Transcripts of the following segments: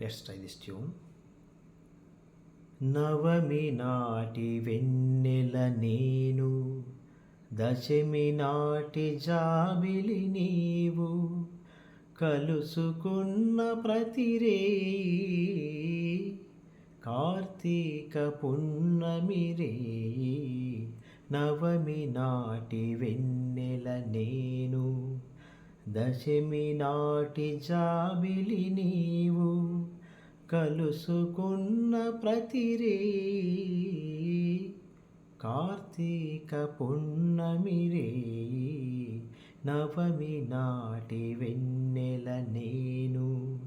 Let's try this tune నవమి నాటి వెన్నెల నేను దశమి నాటి జాబిలి నీవు కలుసుకున్న ప్రతిరే కార్తీక పున్నమిరే నవమి నాటి వెన్నెల నేను దశమి నాటి జాబిలి నీవు. కలుసుకున్న ప్రతిరే కార్తీక పున్నమిరే నవమి నాటి వెన్నెల నేను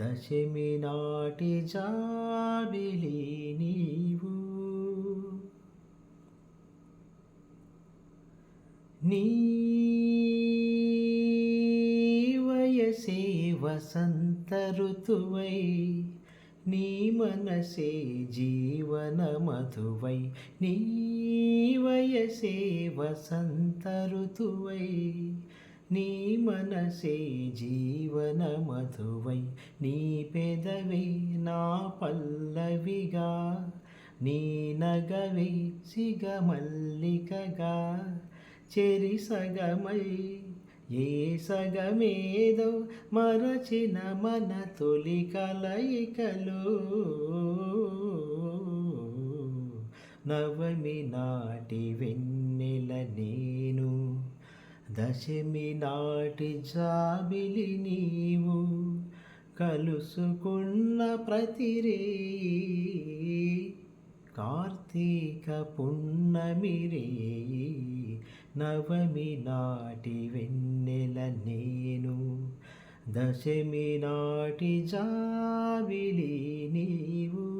దశమి నాటి జాబిలి నీవు. నీ వసంత ఋతువై నీ మనసే జీవన మధువై నీ వయసే వసంత ఋతువై నీ మనసే జీవన మధువై నీ పెదవే నా పల్లవిగా నీ నగవే సిగమల్లికగా చెరి సగమై ఏ సగమేదో మరచిన మన తొలి కలయికలు. నవమి నాటి వెన్నెల నేను దశమి నాటి జాబిలి నీవు కలుసుకున్న ప్రతిరే కార్తీక పున్నమిరే నవమి నాటి వెన్నెల నేను దశమి నాటి జాబిలి నీవు.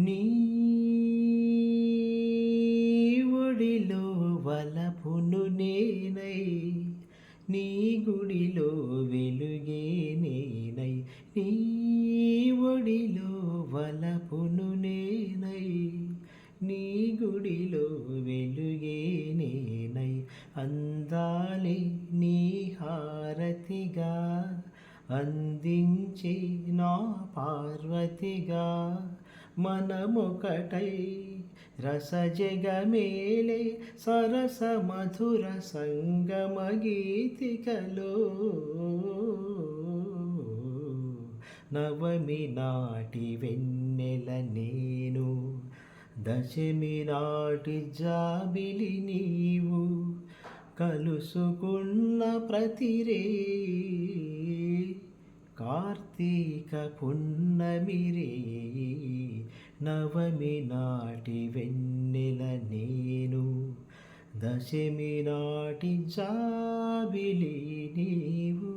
నీవుడిలో వలపును నేనై నీ గుడిలో వెలుగే నేనై నీ నీ గుడిలో వెలుగేనేనై అందాలి నీ హారతిగా అందించి నా పార్వతిగా. మనముకటై రసజగమేలే సరస మధుర సంగమ గీతికలో నవమి నాటి వెన్నెల నేను దశమి నాటి జాబిలి నీవు కలుసుకున్న ప్రతిరే కార్తీక పున్నమిరే నవమి నాటి వెన్నెల నేను దశమి నాటి జాబిలి నీవు